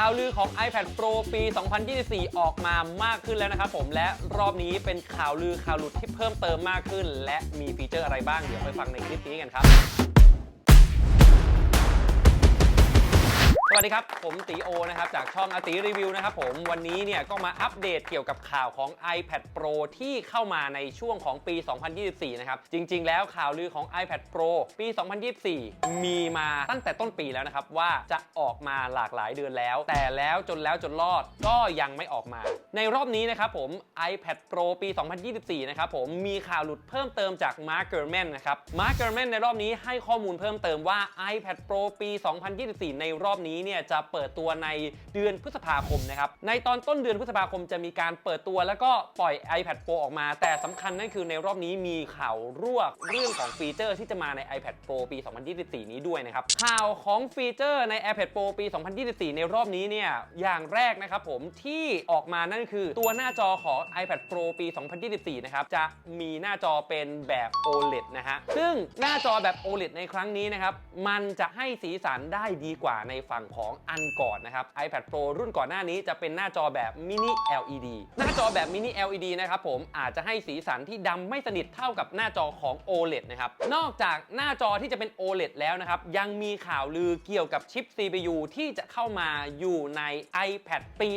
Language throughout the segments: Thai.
ข่าวลือของ iPad Pro ปี 2024 ออกมามากขึ้นแล้วนะครับผมและรอบนี้เป็นข่าวลือข่าวหลุดที่เพิ่มเติมมากขึ้น และมีฟีเจอร์อะไรบ้างเดี๋ยวไปฟังในคลิปนี้กันครับ วัสดีครับ ผมตีโอนะครับจากช่องอตีรีวิวนะครับผมวันนี้เนี่ยก็มาอัปเดตเกี่ยวกับข่าวของ iPad Pro ที่เข้ามาในช่วงของปี 2024 นะครับ จริง ๆ แล้วข่าวลือของ iPad Pro ปี 2024 มีมาตั้งแต่ต้นปีแล้วนะครับ ว่าจะออกมาหลากหลายเดือนแล้ว แต่แล้วจนแล้วจนรอดก็ยังไม่ออกมา ในรอบนี้นะครับผม iPad Pro ปี 2024 นะครับผมมีข่าวหลุดเพิ่มเติมจาก Mark Gurman นะครับ Mark Gurman ในรอบนี้ให้ข้อมูลเพิ่มเติมว่า iPad Pro ปี 2024 ในรอบนี้เนี่ยจะเปิดตัวในเดือนพฤษภาคมนะครับ ในตอนต้นเดือนพฤษภาคมจะมีการเปิดตัวแล้วก็ปล่อย iPad Pro ออกมา แต่สำคัญนั่นคือในรอบนี้มีข่าวรั่วเรื่องของฟีเจอร์ที่จะมาใน iPad Pro ปี 2024 นี้ด้วยนะครับ ข่าวของฟีเจอร์ใน iPad Pro ปี 2024 ในรอบนี้เนี่ยอย่างแรกนะครับผมที่ออกมานั่นคือตัวหน้าจอของ iPad Pro ปี 2024 นะครับ จะมีหน้าจอเป็นแบบ OLED นะฮะ ซึ่งหน้าจอแบบ OLED ในครั้งนี้นะครับ มันจะให้สีสันได้ดีกว่าในฝั่งของอันก่อนนะครับ iPad Pro รุ่นก่อนหน้านี้จะเป็นหน้าจอแบบ Mini LED หน้าจอแบบ Mini LED นะครับผมอาจจะให้สีสันที่ดำไม่สนิทเท่ากับหน้าจอของ OLED นะครับ นอกจากหน้าจอที่จะเป็น OLED แล้วนะครับ ยังมีข่าวลือเกี่ยวกับชิป CPU ที่จะเข้ามาอยู่ใน iPad ปี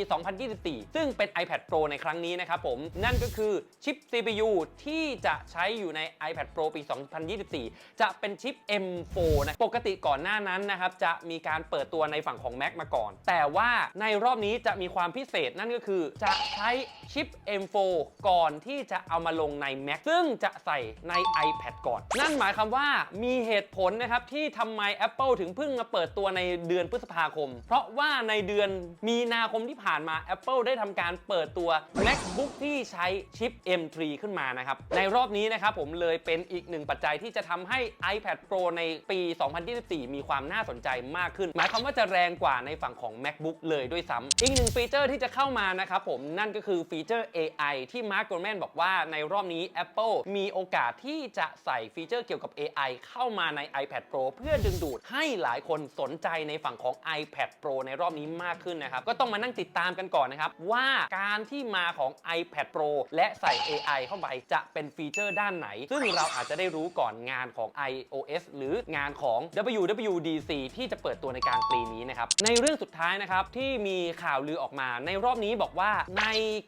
2024 ซึ่งเป็น iPad Pro ในครั้งนี้นะครับผม นั่นก็คือชิป CPU ที่จะใช้อยู่ใน iPad Pro ปี 2024 จะเป็นชิป M4 นะ ปกติก่อนหน้านั้นนะครับ จะมีการเปิดตัวในฝั่งของ Mac มาก่อน แต่ว่าในรอบนี้จะมีความพิเศษนั่นก็คือจะใช้ชิป M4 ก่อนที่จะเอามาลงใน Mac ซึ่งจะใส่ใน iPad ก่อน นั่นหมายความว่ามีเหตุผลนะครับที่ทำไม Apple ถึงเพิ่งมาเปิดตัวในเดือนพฤษภาคม เพราะว่าในเดือนมีนาคมที่ผ่านมา Apple ได้ทำการเปิดตัว MacBook ที่ใช้ชิป M3 ขึ้นมานะครับ ในรอบนี้นะครับผมเลยเป็นอีกหนึ่งปัจจัยที่จะทำให้ iPad Pro ในปี 2024 มีความน่าสนใจมากขึ้น หมายความว่าจะแรงกว่าในฝั่งของ MacBook เลยด้วยซ้ำอีกหนึ่งฟีเจอร์ที่จะเข้ามานะครับผมนั่นก็คือฟีเจอร์ AI ที่ Mark Gurman บอกว่าในรอบนี้ Apple มีโอกาสที่จะใส่ฟีเจอร์เกี่ยวกับ AI เข้ามาใน iPad Pro เพื่อดึงดูดให้หลายคนสนใจในฝั่งของ iPad Pro ในรอบนี้มากขึ้นนะครับก็ต้องมานั่งติดตามกันก่อนนะครับว่าการที่มาของ iPad Pro และใส่ AI เข้าไปจะเป็นฟีเจอร์ด้านไหน ซึ่งเราอาจจะได้รู้ก่อนงานของ iOS หรืองานของ WWDC ที่จะเปิดตัวในกลางปีนี้นะครับ ในเรื่องสุดท้ายนะครับที่มีข่าวลือออกมา ในรอบนี้บอกว่าใน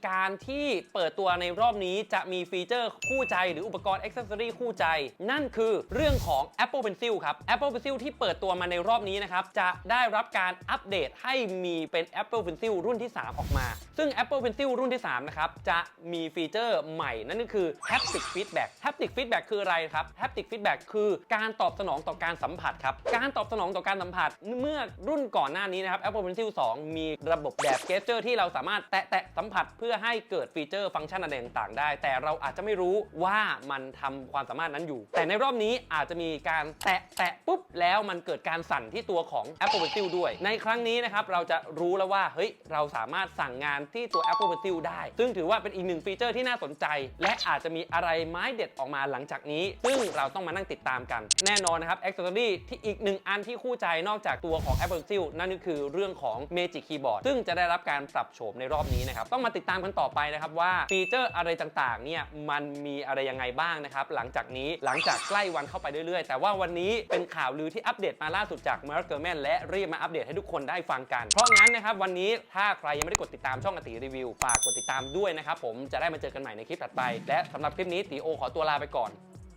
การที่เปิดตัวในรอบนี้จะมีฟีเจอร์คู่ใจหรืออุปกรณ์ Accessory คู่ใจ นั่นคือเรื่องของ Apple Pencil ครับ Apple Pencil ที่เปิดตัวมาในรอบนี้นะครับจะได้รับการอัปเดตให้มีเป็น Apple Pencil รุ่นที่ 3 ออกมา ซึ่ง Apple Pencil รุ่นที่ 3 นะครับ จะมีฟีเจอร์ใหม่ นั่นก็คือ Haptic Feedback Haptic Feedback คืออะไรครับ Haptic Feedback คือการตอบสนองต่อการสัมผัสครับ การตอบสนองต่อการสัมผัส เมื่อรุ่นก่อนหน้านี้นะครับ Apple Pencil 2 มีระบบแบบ gesture ที่เราสามารถแตะแตะสัมผัสเพื่อให้เกิดฟีเจอร์ฟังก์ชันอะไรต่างๆได้ แต่เราอาจจะไม่รู้ว่ามันทำความสามารถนั้นอยู่ แต่ในรอบนี้อาจจะมีการแตะแตะปุ๊บ แล้วมันเกิดการสั่นที่ตัวของ Apple Pencil ด้วย ในครั้งนี้นะครับเราจะรู้แล้วว่าเฮ้ยเราสามารถสั่งงานที่ตัว Apple Pencil ได้ ซึ่งถือว่าเป็นอีกหนึ่งฟีเจอร์ที่น่าสนใจ และอาจจะมีอะไรไม้เด็ดออกมาหลังจากนี้ ซึ่งเราต้องมานั่งติดตามกัน แน่นอนนะครับ Accessory ที่อีกหนึ่งอันที่คู่ใจนอกจากตัวของ Apple Pencil นั่นก็คือเรื่องของ Magic Keyboard ซึ่งจะได้รับการปรับโฉมในรอบนี้นะครับ ต้องมาติดตามกันต่อไปนะครับว่าฟีเจอร์อะไรต่างๆ เนี่ยมันมีอะไรยังไงบ้างนะครับ หลังจากนี้หลังจากใกล้วันเข้าไปเรื่อยๆ แต่ว่าวันนี้เป็นข่าวลือที่อัปเดตมาล่าสุดจาก Mark Gurman และรีบมาอัปเดตให้ทุกคนได้ฟังกัน เพราะงั้นนะครับวันนี้ถ้าใครยังไม่ได้กดติดตามช่องอติรีวิวฝากกดติดตามด้วยนะครับผมจะได้มาเจอกันใหม่ในคลิปถัดไป และสำหรับคลิปนี้ตีโอขอตัวลาไปก่อน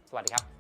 สวัสดีครับ